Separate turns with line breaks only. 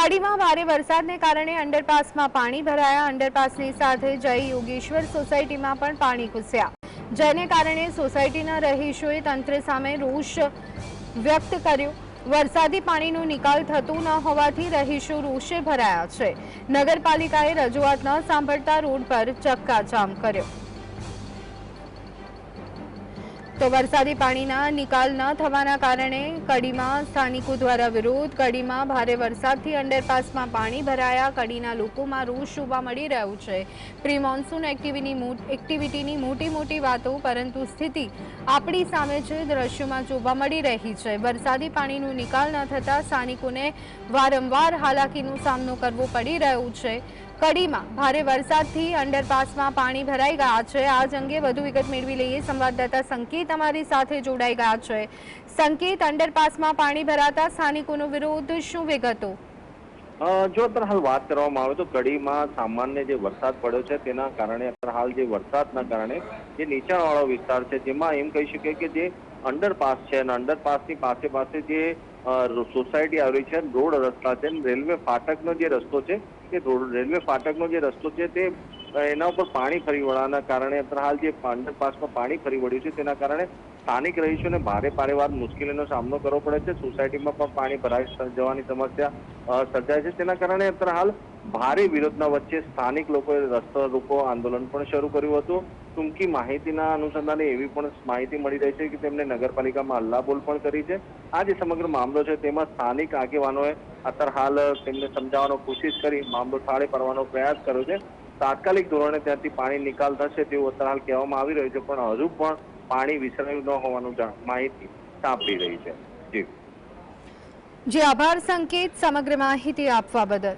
કડીમાં ભારે વરસાદને કારણે અંડરપાસમાં પાણી ભરાયા. અંડરપાસની સાથે જય યોગેશ્વર સોસાયટીમાં પણ પાણી ઘૂસ્યા. જેને કારણે સોસાયટીના રહીશોએ તંત્ર સામે રોષ વ્યક્ત કર્યો. વરસાદી પાણીનો નિકાલ થતો ન હોવાથી રહીશો રોષે ભરાયા છે. નગરપાલિકાએ રજૂઆત ન સાંભળતા રોડ પર ચક્કાજામ કર્યો. તો વરસાદી પાણીના નિકાલ ન થવાના કારણે કડીમાં સ્થાનિકો દ્વારા વિરોધ, કડીમાં ભારે વરસાદથી અંડરપાસમાં પાણી ભરાયા. કડીના લોકોમાં રોષ જોવા મળી રહ્યું છે. પ્રી મોન્સૂન એક્ટિવિટીની એક્ટિવિટીની મોટી મોટી વાતો, પરંતુ સ્થિતિ આપણી સામે છે દ્રશ્યોમાં જોવા મળી રહી છે. વરસાદી પાણીનો નિકાલ ન થતાં સ્થાનિકોને વારંવાર હાલાકીનો સામનો કરવો પડી રહ્યો છે. કડીમાં ભારે વરસાદથી અંડરપાસમાં પાણી ભરાઈ ગયા છે. આ અંગે વધુ વિગત મેળવી લઈએ. સંવાદદાતા સંકેત અમારી સાથે જોડાઈ ગયા છે. સંકેત, અંડરપાસમાં પાણી ભરાતા સ્થાનિકોનો વિરોધ શું વિગતો?
જો અત્યારે હાલ વાત કરવામાં આવે તો કડીમાં સામાન્ય જે વરસાદ પડ્યો છે તેના કારણે અત્યારે હાલ જે વરસાદના કારણે જે નીચાણવાળો વિસ્તાર છે, જેમાં એમ કહી શકીએ કે જે અંડરપાસ છે અને અંડરપાસની પાસે પાસે જે સોસાયટી આવેલી છે. રોડ રસ્તા છે. રેલવે ફાટકનો જે રસ્તો છે તે રોડ, રેલવે ફાટકનો જે રસ્તો છે, તે એના ઉપર પાણી ફરી વળવાના કારણે હાલ જે અંડરપાસમાં પાણી ફરી વળ્યું છે, તેના કારણે સ્થાનિક રહીશોને ભારે પારેવાર મુશ્કેલીનો સામનો કરવો પડે છે. સોસાયટીમાં પણ પાણી ભરાઈ જવાની સમસ્યા સર્જાય છે. તેના કારણે અત્યારે હાલ ભારે વિરોધના વચ્ચે સ્થાનિક લોકોએ રસ્તા રોકો આંદોલન પણ શરૂ કર્યું હતું. ટૂંકી માહિતીના અનુસંધાને એવી પણ માહિતી મળી રહી છે કે તેમને નગરપાલિકામાં હલ્લાબોલ પણ કરી છે. આ જે સમગ્ર મામલો છે, તેમાં સ્થાનિક આગેવાનોએ અત્યારે હાલ તેમને સમજાવવાનો કોશિશ કરી, મામલો ઠાળે પાડવાનો પ્રયાસ કર્યો છે. તાત્કાલિક ધોરણે ત્યાંથી પાણી નિકાલ થશે તેવું અત્યારે હાલ કહેવામાં આવી રહ્યું છે, પણ હજુ પણ પાણી વિસરાયું ન હોવાનું માહિતી સાંપડી રહી છે. જી.
જે, આભાર સંકેત, સમગ્ર માહિતી આપવા બદલ.